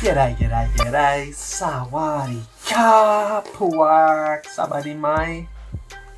G'day, g'day, g'day. Sawadi ka puwak. Sabadi mai.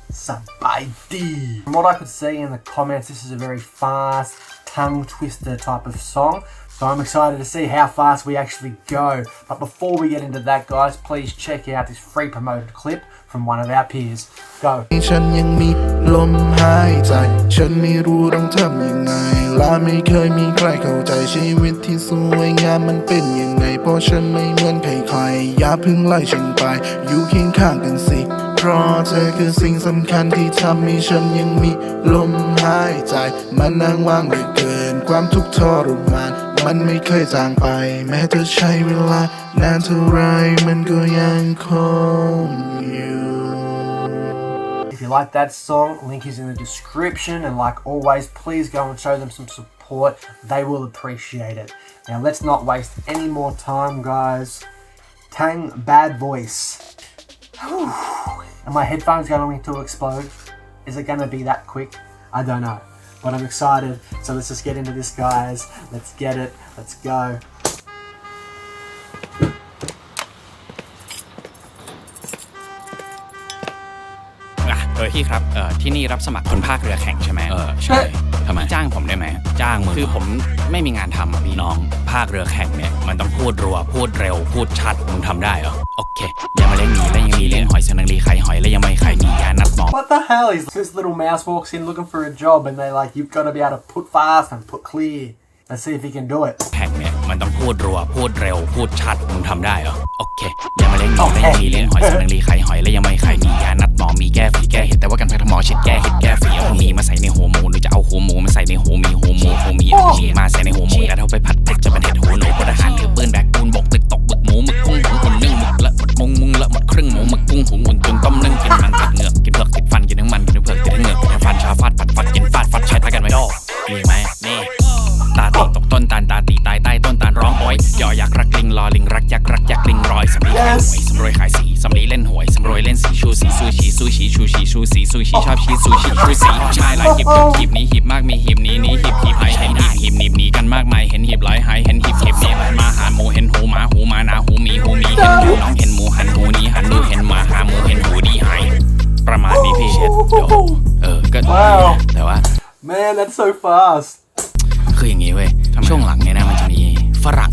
Sabadi. From what I could see in the comments, this is a very fast, tongue twister type of song. So I'm excited to see how fast we actually go. But before we get into that, guys, please check out this free promoted clip from one of our peers. Go. ฉันยังมีลมหายใจ ฉันไม่รู้ต้องทำยังไงและไม่เคยมีใครเข้าใจชีวิตที่สวยงามมันเป็นยังไง เพราะฉันไม่เหมือนใครๆ อย่าเพิ่งไล่ฉันไป อยู่เคียงข้างกันสิ เพราะเธอคือสิ่งสำคัญที่ทำให้ฉันยังมีลมหายใจ มันนางว่างเหลือเกิน ความทุกข์ทรมาน มันไม่เคยจางไป แม้จะใช้เวลานานเท่าไรมันก็ยังคงอยู่ If you like that song, link is in the description. And like always, please go and show them some support. They will appreciate it. Now, let's not waste any more time, guys. Tang Bad Voice. Whew. Are my headphones going to explode? Is it going to be that quick? I don't know. But I'm excited. So let's just get into this, guys. Let's get it. Let's go. อะเออพี่ครับเออที่นี่รับสมัครคนภาคเรือแข่งใช่ไหมเออใช่ ทำไม จ้างผมได้ไหมจ้างมึงคือผมไม่มีงานทำอะพี่น้อง ภาคเรือแข่งเนี่ย มันต้องพูดรัว พูดเร็ว พูดชัด มึงทำได้เหรอ โอเค อย่ามาเล่นหนีแล้วยังมีเล่นหอยเสนังรีไข่หอยแล้วยังไม่ไข่หนียานัดหมอ What the hell is this little mouse walks in looking for a job and they like you've got to be able to put fast and put clear. Let's see if he can do it. แข่งเนี่ยมันต้องพูดรัว พูดเร็ว พูดชัด มึงทำได้เหรอ โอเค อย่ามาเล่นหนีแล้วยังมีเล่นหอยเสนังรีไข่หอยแล้วยังไม่ไข่หนียานัดหมอมีแก้ฝีแก้เห็ดแต่ว่ากันแพทย์หมอชิดแก้เห็ดแก้ฝีเอาหัวหมีมาใส่ในหัว ใส่ในหัวหมีหัวหมูหัวหมีเอาหัวหมีมาใส่ในหัวหมูแต่ถ้าไปผัดพริกจะเป็นเห็ดหัวหนูพลทหารถือปืนแบกปูนบกตึกตกบึกหมูหมึกกุ้งหุงอุ่นนึ่งหมึกละหมดมุงมุงละหมดครึ่งหมูหมึกกุ้งหุงอุ่นตุนต้มนึ่งกินมันติดเหงือกกินเผือกติดฟันกินทั้งมันกินทั้งเผือกติดทั้งเหงือกกินทั้งฟันชาฟาดปัดฟัดกินฟาดฟัดใช้พากันไว้ดอกมีไหมนี่ตาตีตกต้นตาลตาตีตายใต้ต้นตาลร้องโอยยอยักษ์รักลิงรอลิงรักยักษ์รักยักษ์ลิงรอยสำลีขายหวยสำรวยขายสีสำ ลีเล่นหวยสำรวยเล่นสีชูสีซูชีซูชีชูชีชูสีซูชีชอบชีซูชีชูสีชายหลายหีบหีบนี้หีบมากมีหีบนี้นี้หีบหีบไหเห็นหีบหีบหนีบหนีกันมากมายเห็นหีบร้อยหายเห็นหีบหีบนี้มาหาหมูเห็นหูหมาหูหมานาหูมีหูมีเห็นหมูน้องเห็นหมูหันหูนี้หันดูเห็นหมาหาหมูเห็นหูดีหายประมาณนี้พี่เชดเดี๋ยวเออก็แต่ว่า Man, that's so fast. คืออย่างนี้เว้ยช่วงหลังเนี่ยนะมันจะมีฝรั่ง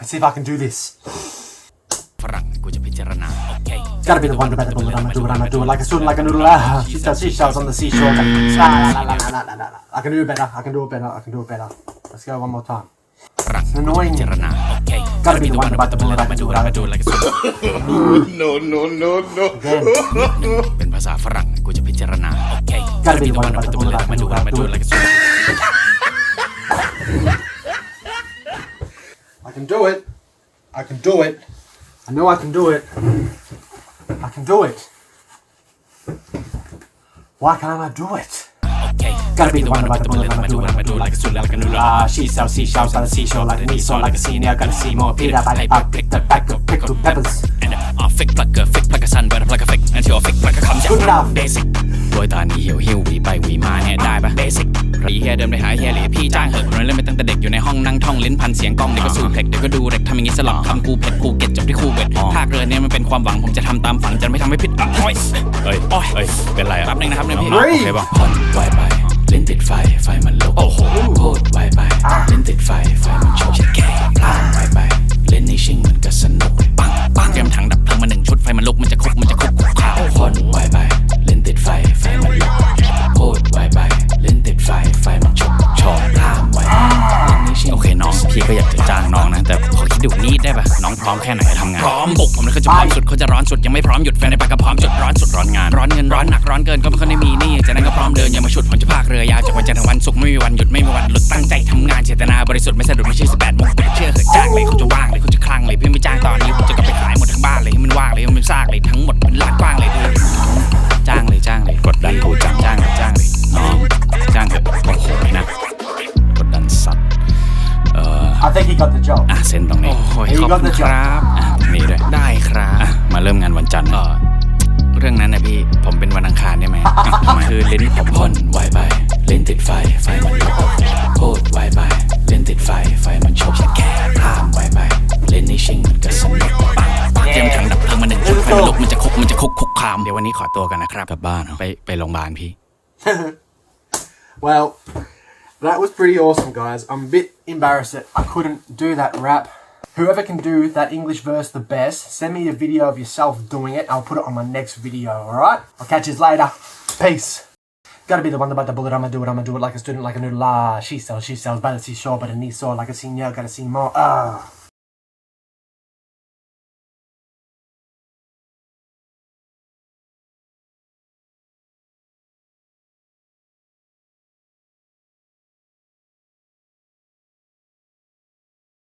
Let's see if I can do this. It's gotta be the wonder about the bullet. I'ma do it, I'ma do it like a student, like a noodle. Ah, she sells seashells on the seashore. Like, la, la, la, la, la, la, la. I can do it better, I can do it better, I can do it better. Let's go one more time. It's annoying. Okay. Gotta be the one about the bullet. I'ma do it, I'ma do it like a student. No, no, no, no. Again. Gotta be the one about the bullet. I'ma do it, I'ma do it like a. do it. I can do it. I know I can do it. I can do it. Why can't I do it? Okay. Gotta be the one about the bullet, I'ma do what I'ma do like a suit, like a noodle. Ah, she sells seashells by the seashore like a e-saw, like a senior. Gotta see more Peter, I, I pick the back of pickled peppers. And I'm fake like a fake like a sunburn, like a fake, and you're fake like a cum. Good enough. Basic. โดยตอนนี้หิวหิวหวีไปหวีมาเนี่ยได้ปะ basic รีเฮียเดิมเลยหายเฮียเหลยพี่จ้างเหอะเราเล่นมาตั้งแต่เด็กอยู่ในห้องนั่งท่องลิ้นพันเสียงกล้องเดี๋ยวก็สู้เพล็กเดี๋ยวก็ดูเร็กทำอย่างงี้สลับคำกูเผ็ดภูเก็ตจบที่คูเวตภาคเรือเนี่ยมันเป็นความหวังผมจะทำตามฝันจะไม่ทำให้ผิดหวังโอ้ยเอ้ยโอ้ยเอ้ยเป็นไรอะแป๊บนึงนะครับเนี่ยพี่เฮ้ยโอเคป่ะผ่อนไวไปลิ้นติดไฟไฟมันลุกโอ้โหพูดไวไป ดดูนิดได้ปะน้องพร้อมแค่ไหนทำงานพร้อมบุกผมเลยเคยเขาจะพร้อมสุดเขาจะร้อนสุดยังไม่พร้อมหยุดแฟนในปากก็พร้อมจุดร้อนสุดร้อนงานร้อนเงินร้อนหนักร้อนเกินก็ไม่ค่อยได้มีหนี่จากนั้นก็พร้อมเดินอย่ามาฉุดผมจะพากเรือยาวจากวันจันทร์ถึงวันศุกร์ไม่มีวันหยุดไม่มีวันหลุดตั้งใจทำงานเจตนาบริสุทธิ์ไม่สะดุดไม่ใช่สิบแปดโมงกดเชื่อเหอะจ้างเลยเขาจะว่างเลยเขาจะคลั่งเลยเพื่อนไม่จ้างตอนนี้ผมจะกลับไปขายหมดทั้งบ้านเลยให้มันว่างเลยให้มันซากเลยทั้งหมดเป็นลานกว้างเลย got the job. อะเซ็นตรงนี้ โอ้ย Here you ขอบ got คุณ the ค job. รับอะตรงนี้ด้วย ได้ครับ อะ มาเริ่มงานวันจันทร์เออเรื่องนั้นนะพี่ ผมเป็นวันอังคารได้ไหมอะทำไมคือลิ้นผมพ่นไวไปลิ้นติดไฟ ไฟมันลุกพูดไวไปลิ้นติดไฟ ไฟมันชกแค่พามไวไปลิ้นนี่ชิงมันก็สนุกปังปังเตรียมถังดับเพลิงมาหนึ่งชุดไฟมันลุกมันจะคุกมันจะคุกคุกคาม เดี๋ยววันนี้ขอตัวกันนะครับ กลับบ้านไปไปโรงพยาบาลพี่ Well, that was pretty awesome, guys. I'm a bit embarrassed that I couldn't do that rap. Whoever can do that English verse the best, send me a video of yourself doing it. I'll put it on my next video, alright? I'll catch you later. Peace. Gotta be the one bite the bullet, I'ma do it, I'ma do it like a student, like a noodle. Ah, she sells, she sells, by the seashore, but a knee sore, like a senior, gotta see more. Ah.